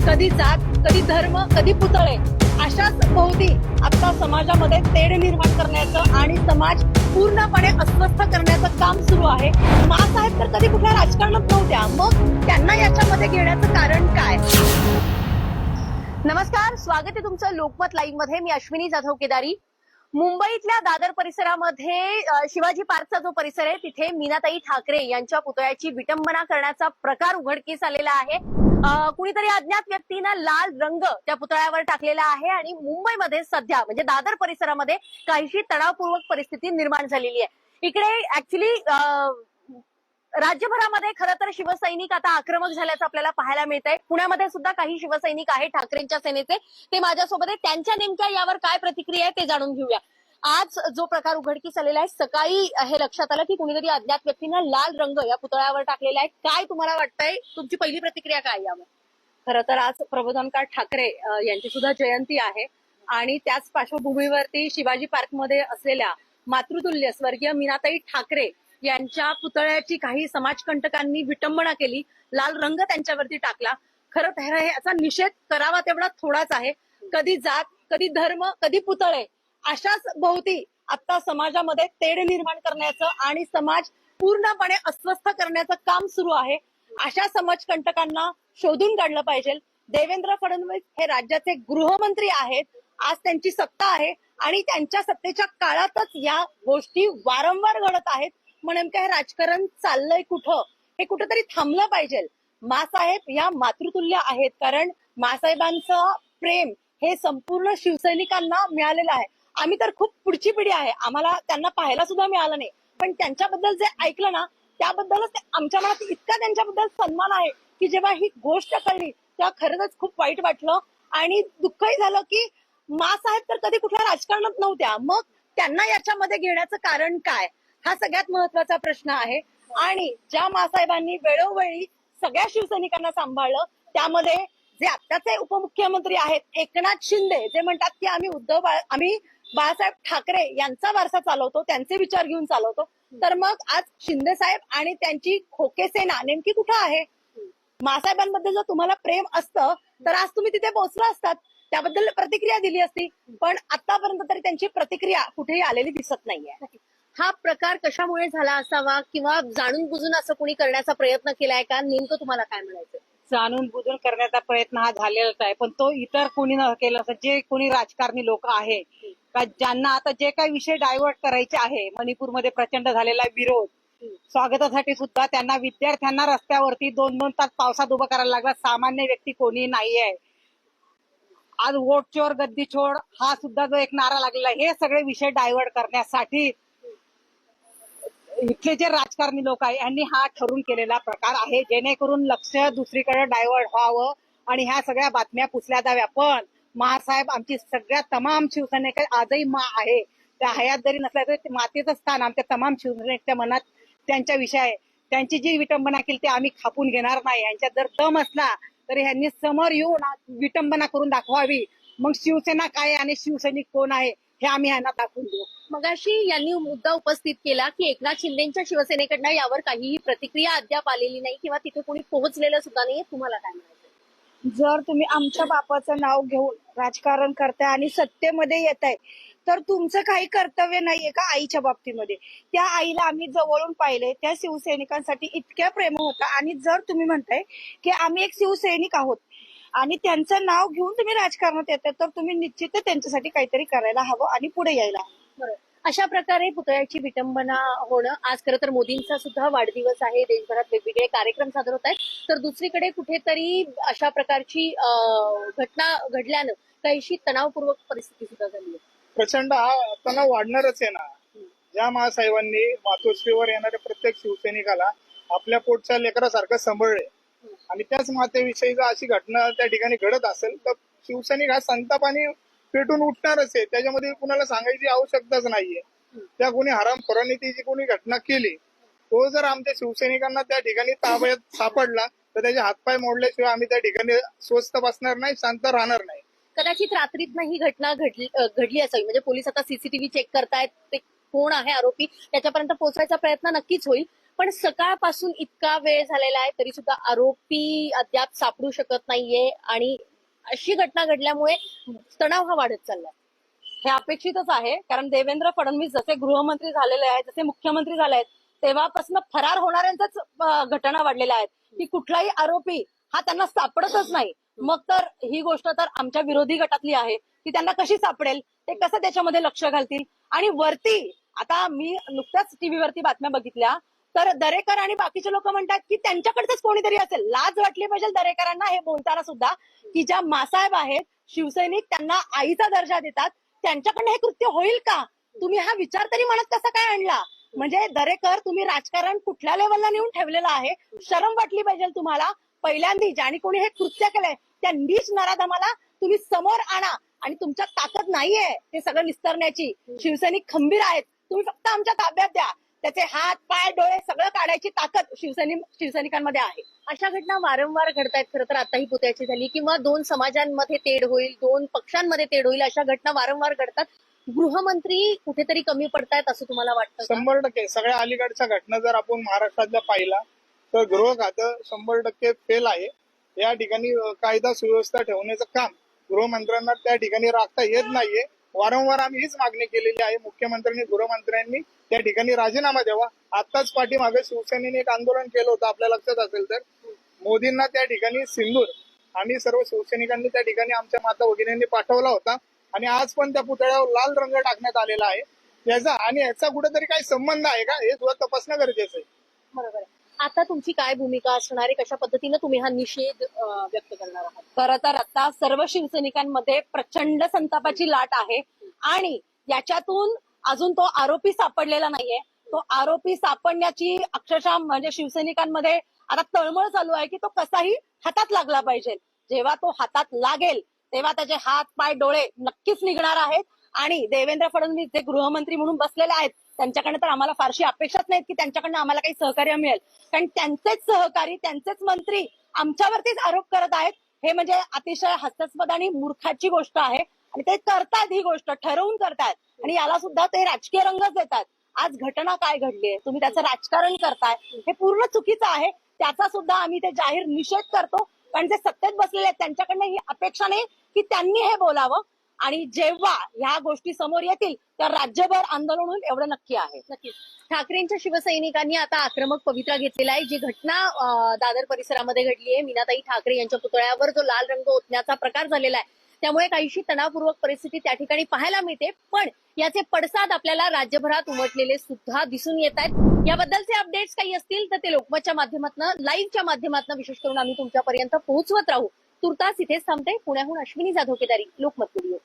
कधी जात कधी धर्म कधी पुतळे अशाच भोवती आता समाजामध्ये तेढ निर्माण करण्याचं आणि समाज पूर्णपणे अस्वस्थ करण्याचं काम सुरू आहे. मासाहेब तर कधी कुठल्या राजकारणात नव्हत्या. मग त्यांना याच्यामध्ये घेण्याचं कारण काय? नमस्कार स्वागत आहे तुमचं लोकमत लाईव्हमध्ये मी अश्विनी जाधव केदारी. मुंबईतल्या दादर परिसरामध्ये शिवाजी पार्कचा जो परिसर आहे तिथे मीनाताई ठाकरे यांच्या पुतळ्याची विटंबना करण्याचा प्रकार उघडकीस आलेला आहे. कुणीतरी अज्ञात व्यक्तीनं लाल रंग त्या पुतळ्यावर टाकलेला आहे आणि मुंबईमध्ये सध्या म्हणजे दादर परिसरामध्ये काहीशी तणावपूर्वक परिस्थिती निर्माण झालेली आहे. इकडे ऍक्च्युली राज्यभरामध्ये खरं तर शिवसैनिक आता आक्रमक झाल्याचं आपल्याला पाहायला मिळत आहे पुण्यामध्ये सुद्धा काही शिवसैनिक आहेत ठाकरेंच्या सेनेचे. ते माझ्यासोबत आहे त्यांच्या नेमक्या यावर काय प्रतिक्रिया आहे ते जाणून घेऊया. आज जो प्रकार उघडकीस आलेला आहे सकाळी हे लक्षात आलं की कुणीतरी अज्ञात व्यक्तीनं लाल रंग या पुतळ्यावर टाकलेला आहे. काय तुम्हाला वाटतंय? तुमची पहिली प्रतिक्रिया काय यावर? खरं तर आज प्रबोधनकार ठाकरे यांची सुद्धा जयंती आहे. आणि त्याच पार्श्वभूमीवरती शिवाजी पार्कमध्ये असलेल्या मातृतुल्य स्वर्गीय मीनाताई ठाकरे यांच्या पुतळ्याची काही समाजकंटकांनी विटंबना केली. लाल रंग त्यांच्यावरती टाकला. खरं तर हे- याचा निषेध करावा तेवढा थोडाच आहे. कधी जात कधी धर्म कधी पुतळे अशाच भोवती आता समाजामध्ये तेढ निर्माण करण्याचं आणि समाज पूर्णपणे अस्वस्थ करण्याचं काम सुरू आहे. अशा समाजकंटकांना शोधून काढलं पाहिजे. देवेंद्र फडणवीस हे राज्याचे गृहमंत्री आहेत. आज त्यांची सत्ता आहे आणि त्यांच्या सत्तेच्या काळातच या गोष्टी वारंवार घडत आहेत. मग नेमकं हे राजकारण चाललंय कुठं? हे कुठंतरी थांबलं पाहिजे. मासाहेब या मातृतुल्य आहेत. कारण मासाहेबांचं प्रेम हे संपूर्ण शिवसैनिकांना मिळालेलं आहे. आम्ही तर खूप पुढची पिढी आहे. आम्हाला त्यांना पाहायला सुद्धा मिळालं नाही. पण त्यांच्याबद्दल जे ऐकलं ना त्याबद्दलच आमच्या मनात इतका त्यांच्याबद्दल सन्मान आहे की जेव्हा ही गोष्ट कळली तेव्हा खरंच खूप वाईट वाटलं. आणि दुःखही झालं की मासाहेब तर कधी कुठल्या राजकारणात नव्हत्या. मग त्यांना याच्यामध्ये घेण्याचं कारण काय? हा सगळ्यात महत्त्वाचा प्रश्न आहे. आणि ज्या मासाहेबांनी वेळोवेळी सगळ्या शिवसैनिकांना सांभाळलं त्यामध्ये जे आत्ताचे उपमुख्यमंत्री आहेत एकनाथ शिंदे जे म्हणतात की आम्ही उद्धव आम्ही बाळासाहेब ठाकरे यांचा वारसा चालवतो त्यांचे विचार घेऊन चालवतो. तर मग आज शिंदे साहेब आणि त्यांची खोके सेना नेमकी कुठं आहे? मासाहेबांबद्दल जर तुम्हाला प्रेम असतं तर आज तुम्ही तिथे पोहोचला असतात. त्याबद्दल प्रतिक्रिया दिली असती पण आतापर्यंत तरी त्यांची प्रतिक्रिया कुठेही आलेली दिसत नाहीये. हा प्रकार कशामुळे झाला असावा किंवा जाणून बुजून असं कोणी करण्याचा प्रयत्न केलाय का? नेमकं तुम्हाला काय म्हणायचं जाणून बुजून करण्याचा प्रयत्न हा झालेलाच आहे पण तो इतर कोणी न केला असं जे कोणी राजकारणी लोक आहे का ज्यांना आता जे काही विषय डायव्हर्ट करायचे आहे मणिपूरमध्ये प्रचंड झालेला विरोध स्वागतासाठी सुद्धा त्यांना विद्यार्थ्यांना रस्त्यावरती दोन दोन तास पावसात उभं करायला लागला. सामान्य व्यक्ती कोणी नाहीये. आज वोट चोर गद्दी चोर हा सुद्धा जो एक नारा लागलेला आहे हे सगळे विषय डायव्हर्ट करण्यासाठी इथले जे राजकारणी लोक आहे यांनी हा ठरून केलेला प्रकार आहे. जेणेकरून लक्ष दुसरीकडे डायव्हर्ट व्हावं आणि ह्या सगळ्या बातम्या पुसल्या जाव्या. पण महासाहेब आमची सगळ्या तमाम शिवसैनिक आजही मा आहे. त्या हयात जरी नसल्या तरी मातेचं स्थान आमच्या तमाम शिवसैनिकच्या मनात त्यांच्या विषय आहे. त्यांची जी विटंबना केली ते आम्ही खापून घेणार नाही. यांच्यात जर दम असला तर ह्यांनी समोर येऊन विटंबना करून दाखवावी. मग शिवसेना काय आहे आणि शिवसैनिक कोण आहे हे आम्ही यांना दाखवून देऊ. मगाशी यांनी मुद्दा उपस्थित केला की एकनाथ शिंदेच्या शिवसेनेकडनं यावर काहीही प्रतिक्रिया अद्याप आलेली नाही किंवा तिथे कोणी पोहोचलेलं सुद्धा नाही. तुम्हाला काय म्हणायचं? जर तुम्ही आमच्या बापाचं नाव घेऊन राजकारण करताय आणि सत्तेमध्ये येत आहे तर तुमचं काही कर्तव्य नाहीये का आईच्या बाबतीमध्ये त्या आईला आम्ही जवळून पाहिले त्या शिवसैनिकांसाठी इतक्या प्रेम होता आणि जर तुम्ही म्हणताय की आम्ही एक शिवसैनिक आहोत आणि त्यांचं नाव घेऊन तुम्ही राजकारणात येतात तर तुम्ही निश्चित त्यांच्यासाठी काहीतरी करायला हवं आणि पुढे यायला हवं. बरं. अशा प्रकारे पुतळ्याची विटंबना होणं आज खरं तर मोदींचा सुद्धा वाढदिवस आहे. देशभरात वेगवेगळे कार्यक्रम सादर होत आहेत. तर दुसरीकडे कुठेतरी अशा प्रकारची घटना घडल्यानं काहीशी तणावपूर्वक परिस्थिती सुद्धा झाली प्रचंड हा तणाव वाढणारच आहे ना. ज्या महासाहेबांनी मातोश्रीवर येणाऱ्या प्रत्येक शिवसैनिकाला आपल्या पोटच्या लेकरासारखं सांभाळले आणि त्याच मातेविषयी जर अशी घटना त्या ठिकाणी घडत असेल तर शिवसैनिक हा संतापाने पेटून उठणारच आहे. त्याच्यामध्ये कुणाला सांगायची आवश्यकताच नाहीये. त्या कोणी हराम ती जी कोणी घटना केली तो जर आमच्या शिवसैनिकांना त्या ठिकाणी ताब्यात सापडला तर त्याचे हातपाय मोडल्याशिवाय आम्ही त्या ठिकाणी स्वस्त बसणार नाही शांत राहणार नाही. कदाचित रात्रीत ही घटना घडली घडली असावी म्हणजे पोलीस आता सीसीटीव्ही चेक करतायत ते कोण आहे आरोपी त्याच्यापर्यंत पोहोचायचा प्रयत्न नक्कीच होईल. पण सकाळपासून इतका वेळ झालेला आहे तरी सुद्धा आरोपी अद्याप सापडू शकत नाहीये आणि अशी घटना घडल्यामुळे तणाव हा वाढत चाललाय. हे अपेक्षितच आहे कारण देवेंद्र फडणवीस जसे गृहमंत्री झालेले आहेत जसे मुख्यमंत्री झाले आहेत तेव्हापासून फरार होणाऱ्यांच्याच घटना वाढलेल्या आहेत. की कुठलाही आरोपी हा त्यांना सापडतच नाही. मग तर ही गोष्ट तर आमच्या विरोधी गटातली आहे. की त्यांना कशी सापडेल? ते कसं त्याच्यामध्ये लक्ष घालतील? आणि वरती आता मी नुकत्याच टीव्हीवरती बातम्या बघितल्या तर दरेकर आणि बाकीचे लोक म्हणतात की त्यांच्याकडचंच कोणीतरी असेल. लाज वाटली पाहिजे दरेकरांना हे बोलताना सुद्धा की ज्या मासाहेब आहेत शिवसैनिक त्यांना आईचा दर्जा देतात. त्यांच्याकडनं हे कृत्य होईल का? तुम्ही हा विचार तरी मनात कसा काय आणला? म्हणजे दरेकर तुम्ही राजकारण कुठल्या लेवलला नेऊन ठेवलेलं आहे? शरम वाटली पाहिजे तुम्हाला? पहिल्यांदी ज्याने कोणी हे कृत्य केलंय त्या नीच नराधमाला तुम्ही समोर आणा. आणि तुमच्या ताकद नाहीये ते सगळं निस्तरण्याची शिवसैनिक खंबीर आहेत. तुम्ही फक्त आमच्या ताब्यात द्या. त्याचे हात पाय डोळे सगळं काढायची ताकद शिवसैनिक शिवसैनिकांमध्ये आहे. अशा घटना वारंवार घडतायत खरं तर आताही पुतळ्याची झाली किंवा दोन समाजांमध्ये तेढ होईल दोन पक्षांमध्ये तेढ होईल अशा घटना वारंवार घडतात. गृहमंत्री कुठेतरी कमी पडतायत असं तुम्हाला वाटतं शंभर टक्के. सगळ्या अलीकडच्या घटना जर आपण महाराष्ट्रातल्या पाहिला तर गृह खातं शंभर टक्के फेल आहे. या ठिकाणी कायदा सुव्यवस्था ठेवण्याचं काम गृहमंत्र्यांना त्या ठिकाणी राखता येत नाहीये. वारंवार आम्ही हीच मागणी केलेली आहे. मुख्यमंत्र्यांनी गृहमंत्र्यांनी त्या ठिकाणी राजीनामा द्यावा. आताच पाठीमागे शिवसेनेने एक आंदोलन केलं होतं आपल्या लक्षात असेल तर. मोदींना त्या ठिकाणी सिंदूर आम्ही सर्व शिवसैनिकांनी त्या ठिकाणी आमच्या माता भगिनींनी पाठवला होता. आणि आज पण त्या पुतळ्यावर लाल रंग टाकण्यात आलेला आहे. याचा आणि याचा कुठेतरी काही संबंध आहे का? हे सुद्धा तपासणं गरजेचं आहे. बरोबर आहे. आता तुमची काय भूमिका असणार आहे? कशा पद्धतीनं तुम्ही हा निषेध व्यक्त करणार आहात? खरं तर आता सर्व शिवसैनिकांमध्ये प्रचंड संतापाची लाट आहे आणि याच्यातून अजून तो आरोपी सापडलेला नाहीये. तो आरोपी सापडण्याची अक्षरशः म्हणजे शिवसैनिकांमध्ये आता तळमळ चालू आहे की तो कसाही हातात लागला पाहिजे. जेव्हा तो हातात लागेल तेव्हा त्याचे हात पाय डोळे नक्कीच निघणार आहेत. आणि देवेंद्र फडणवीस जे गृहमंत्री म्हणून बसलेले आहेत त्यांच्याकडनं तर आम्हाला फारशी अपेक्षाच नाहीत की त्यांच्याकडनं आम्हाला काही सहकार्य मिळेल. कारण त्यांचेच सहकारी त्यांचेच मंत्री आमच्यावरतीच आरोप करत आहेत. हे म्हणजे अतिशय हास्यास्पद आणि मूर्खाची गोष्ट आहे. आणि ते करतात ही गोष्ट ठरवून करतात. आणि याला सुद्धा ते राजकीय रंगच देतात. आज घटना काय घडली आहे? तुम्ही त्याचं राजकारण करताय. हे पूर्ण चुकीचं आहे. त्याचा सुद्धा आम्ही ते जाहीर निषेध करतो. कारण जे सत्तेत बसलेले आहेत त्यांच्याकडनं ही अपेक्षा नाही की त्यांनी हे बोलावं. आणि जेव्हा ह्या गोष्टी समोर येतील तर राज्यभर आंदोलन होईल एवढं नक्की आहे. नक्कीच. ठाकरेंच्या शिवसैनिकांनी आता आक्रमक पवित्रा घेतलेला आहे. जी घटना दादर परिसरामध्ये घडली आहे मीनाताई ठाकरे यांच्या पुतळ्यावर जो लाल रंग ओतण्याचा प्रकार झालेला आहे त्यामुळे काहीशी तणावपूर्वक परिस्थिती त्या ठिकाणी पाहायला मिळते. पण याचे पडसाद आपल्याला राज्यभरात उमटलेले सुद्धा दिसून येत आहेत. याबद्दलचे अपडेट्स काही असतील तर ते लोकमतच्या माध्यमातून लाईव्हच्या माध्यमातून विशेष करून आम्ही तुमच्यापर्यंत पोहोचवत राहू. तुर्तास इथेच थांबते पुण्याहून अश्विनी जाधव केदारी लोकमत व्हिडिओ